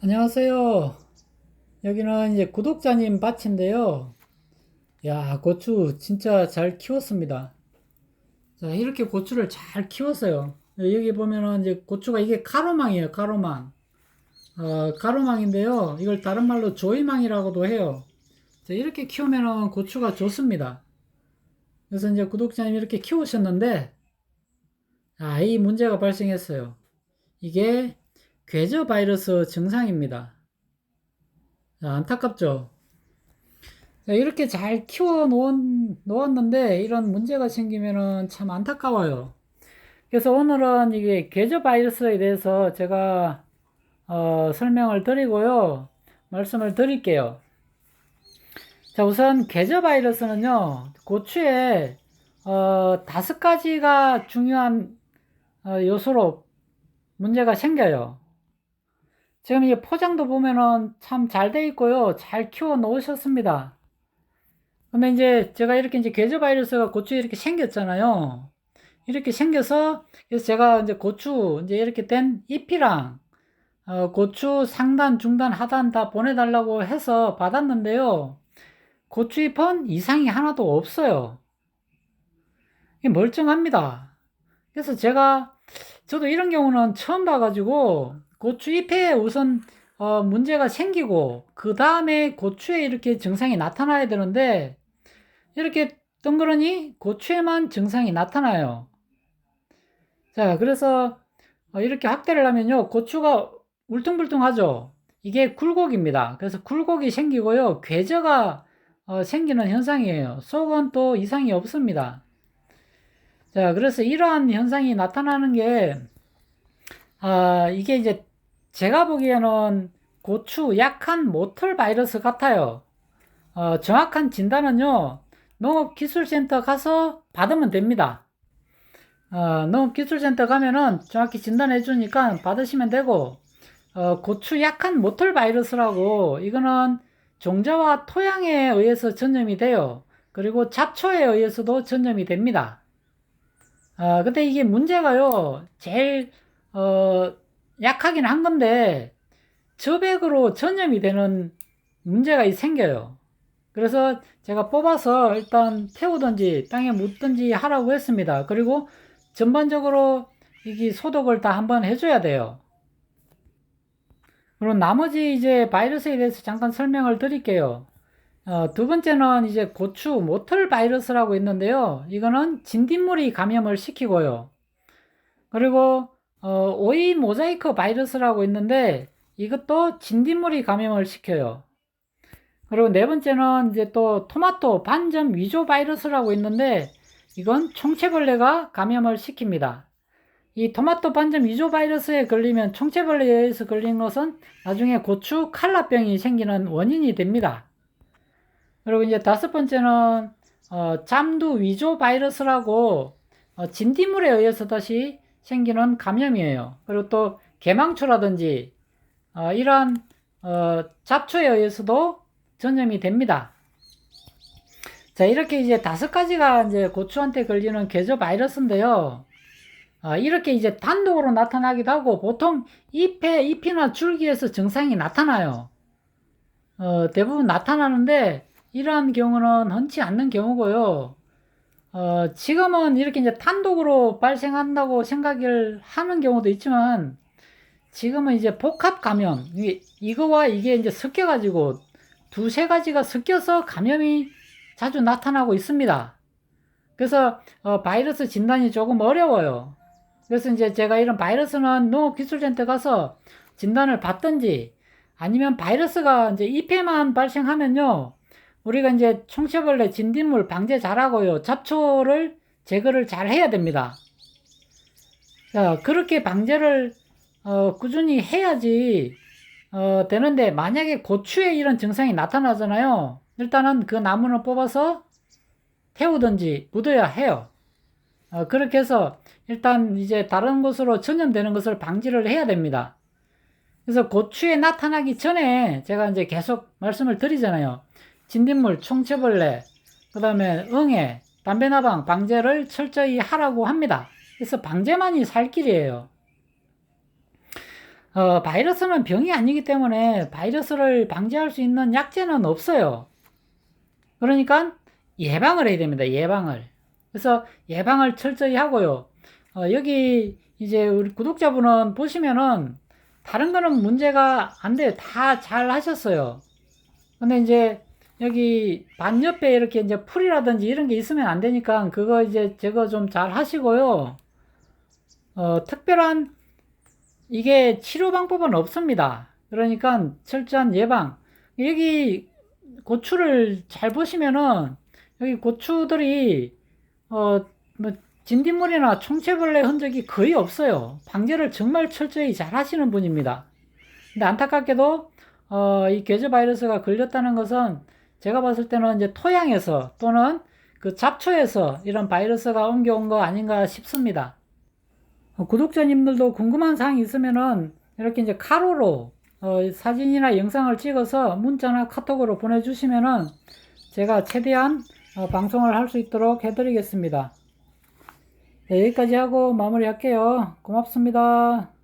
안녕하세요. 여기는 이제 구독자님 밭인데요. 야, 고추 진짜 잘 키웠습니다. 자, 이렇게 고추를 잘 키웠어요. 여기 보면은 이제 고추가 이게 가로망이에요, 가로망. 어, 가로망인데요. 이걸 다른 말로 조이망이라고도 해요. 자, 이렇게 키우면은 고추가 좋습니다. 그래서 이제 구독자님 이렇게 키우셨는데, 아, 이 문제가 발생했어요. 이게 괴저 바이러스 증상입니다. 자, 안타깝죠? 자, 이렇게 잘 키워 놓았는데 이런 문제가 생기면은 참 안타까워요. 그래서 오늘은 이게 괴저 바이러스에 대해서 제가 어, 설명을 드리고요. 말씀을 드릴게요. 자, 우선 괴저 바이러스는요, 고추에 어, 다섯 가지가 중요한 어, 요소로 문제가 생겨요. 지금 이 포장도 보면은 참 잘 돼 있고요. 잘 키워 놓으셨습니다. 근데 이제 제가 이렇게 이제 괴저 바이러스가 고추에 이렇게 생겼잖아요. 이렇게 생겨서 그래서 제가 이제 고추 이제 이렇게 된 잎이랑 어, 고추 상단, 중단, 하단 다 보내달라고 해서 받았는데요. 고추 잎은 이상이 하나도 없어요. 멀쩡합니다. 그래서 제가 저도 이런 경우는 처음 봐가지고 고추 잎에 우선 어, 문제가 생기고 그 다음에 고추에 이렇게 증상이 나타나야 되는데 이렇게 덩그러니 고추에만 증상이 나타나요. 자, 그래서 어, 이렇게 확대를 하면요. 고추가 울퉁불퉁하죠. 이게 굴곡입니다. 그래서 굴곡이 생기고요. 괴저가 어, 생기는 현상이에요. 속은 또 이상이 없습니다. 자, 그래서 이러한 현상이 나타나는 게, 아, 이게 이제 제가 보기에는 고추 약한 모털 바이러스 같아요. 어, 정확한 진단은요, 농업기술센터 가서 받으면 됩니다. 어, 농업기술센터 가면은 정확히 진단해 주니까 받으시면 되고, 어, 고추 약한 모털 바이러스라고, 이거는 종자와 토양에 의해서 전염이 돼요. 그리고 잡초에 의해서도 전염이 됩니다. 어, 근데 이게 문제가요, 제일, 어, 약하긴 한 건데, 저백으로 전염이 되는 문제가 생겨요. 그래서 제가 뽑아서 일단 태우든지 땅에 묻든지 하라고 했습니다. 그리고 전반적으로 이게 소독을 다 한번 해줘야 돼요. 그리고 나머지 이제 바이러스에 대해서 잠깐 설명을 드릴게요. 어, 두 번째는 이제 고추 모털 바이러스라고 있는데요. 이거는 진딧물이 감염을 시키고요. 그리고 어, 오이 모자이크 바이러스라고 있는데 이것도 진딧물이 감염을 시켜요. 그리고 네 번째는 이제 또 토마토 반점 위조 바이러스라고 있는데 이건 총체벌레가 감염을 시킵니다. 이 토마토 반점 위조 바이러스에 걸리면 총체벌레에 의해서 걸린 것은 나중에 고추 칼라병이 생기는 원인이 됩니다. 그리고 이제 다섯 번째는 어, 잠두 위조 바이러스라고 어, 진딧물에 의해서 다시 생기는 감염이에요. 그리고 또 개망초라든지 어, 이러한 어, 잡초에 의해서도 전염이 됩니다. 자, 이렇게 이제 다섯 가지가 이제 고추한테 걸리는 계저 바이러스인데요. 어, 이렇게 이제 단독으로 나타나기도 하고 보통 잎에 잎이나 줄기에서 증상이 나타나요. 어, 대부분 나타나는데 이러한 경우는 흔치 않는 경우고요. 어, 지금은 이렇게 이제 단독으로 발생한다고 생각을 하는 경우도 있지만, 지금은 이제 복합 감염, 이거와 이게 이제 섞여 가지고 두세 가지가 섞여서 감염이 자주 나타나고 있습니다. 그래서 어, 바이러스 진단이 조금 어려워요. 그래서 이제 제가 이런 바이러스는 농업 기술센터 가서 진단을 받든지 아니면 바이러스가 이제 잎에만 발생하면요. 우리가 이제 총체벌레 진딧물 방제 잘하고요. 잡초를 제거를 잘 해야 됩니다. 자, 그렇게 방제를 어, 꾸준히 해야지 어, 되는데 만약에 고추에 이런 증상이 나타나잖아요. 일단은 그 나무를 뽑아서 태우든지 묻어야 해요. 어, 그렇게 해서 일단 이제 다른 곳으로 전염되는 것을 방지를 해야 됩니다. 그래서 고추에 나타나기 전에 제가 이제 계속 말씀을 드리잖아요. 진딧물, 총체벌레, 그 다음에 응애, 담배나방 방제를 철저히 하라고 합니다. 그래서 방제만이 살 길이에요. 어, 바이러스는 병이 아니기 때문에 바이러스를 방지할 수 있는 약제는 없어요. 그러니까 예방을 해야 됩니다. 예방을. 그래서 예방을 철저히 하고요. 어, 여기 이제 우리 구독자분은 보시면은 다른 거는 문제가 안 돼요. 다 잘 하셨어요. 근데 이제 여기 반 옆에 이렇게 이제 풀이라든지 이런 게 있으면 안 되니까 그거 이제 제거 좀 잘 하시고요. 어, 특별한 이게 치료 방법은 없습니다. 그러니까 철저한 예방. 여기 고추를 잘 보시면은 여기 고추들이 어, 뭐 진딧물이나 총체벌레 흔적이 거의 없어요. 방제를 정말 철저히 잘 하시는 분입니다. 근데 안타깝게도 어, 이 괴저 바이러스가 걸렸다는 것은 제가 봤을 때는 이제 토양에서 또는 그 잡초에서 이런 바이러스가 옮겨온 거 아닌가 싶습니다. 어, 구독자님들도 궁금한 사항이 있으면은 이렇게 이제 카로로 어, 사진이나 영상을 찍어서 문자나 카톡으로 보내주시면은 제가 최대한 어, 방송을 할 수 있도록 해드리겠습니다. 네, 여기까지 하고 마무리할게요. 고맙습니다.